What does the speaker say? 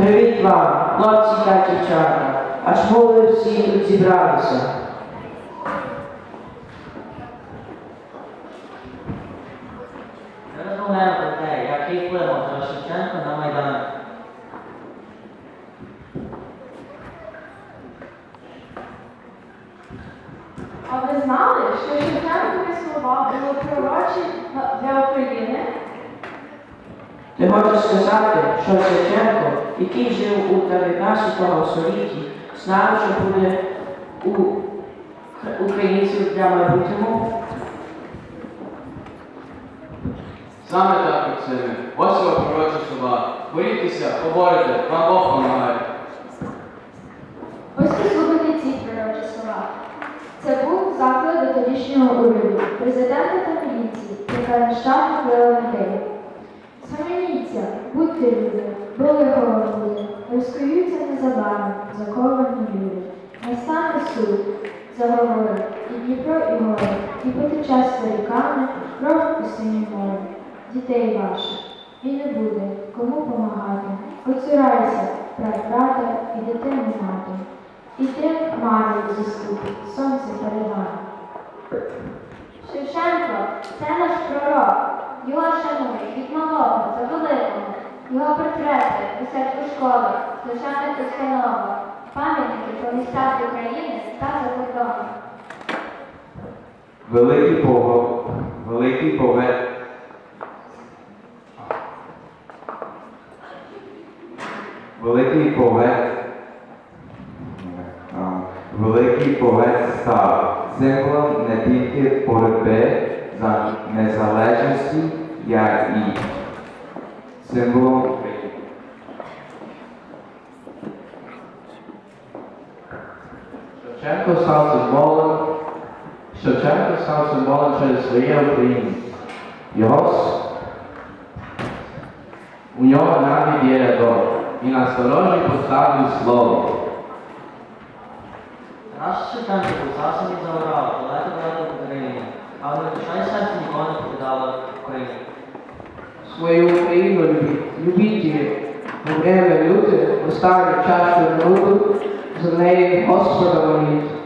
Привіт вам, хлопці та дівчата. Аж мови всі тут зібралися. Розмовляємо про те, який вплив Тарас Шевченко на Майдан. А ви знали, що Шевченкові слова були пророчі для? Ти хочеш сказати, що Шевченко, який жив у 19 столітті, знав, що буде у українців для майбутнього? Саме так, Максиме. Ось його пророчі слова. Борітеся, поборете, вам Бог помагає. Ось послухайте ці пророчі слова. Це був заклик до тодішнього уряду, президента та міліції, яка нещадно вбила людей. Лихого буде, розкриються незабаром, заковані люди. Настане суд, заговорить, і Дніпро, і горе, і потече старіками, кров у синє море. Дітей ваших, і не буде кому помагати. Оцурайся, брат брата і дитину мати. І тим марою заступить, сонце перед. Шевченко це наш пророк. Його шанують від малого до великого. Його портрети висять у школах, державних установах, пам'ятники про містах України та за кордоном. Великий Бог, великий поет. Великий поет. Великий поет став символом не тільки боротьби за незалежність, як і символом України. Шевченко став символом. Шевченко став символом через своє Україні. Його у нього навіть є рядок. І на сторожі поставив слово. Тарас Шевченко писався і заврав, далеко далеко в Україні, але не душа серце ніколи не покидала Україну. Свою Україну любіть, любіть її. Время люте, останню чашу народу, Clay Hospital.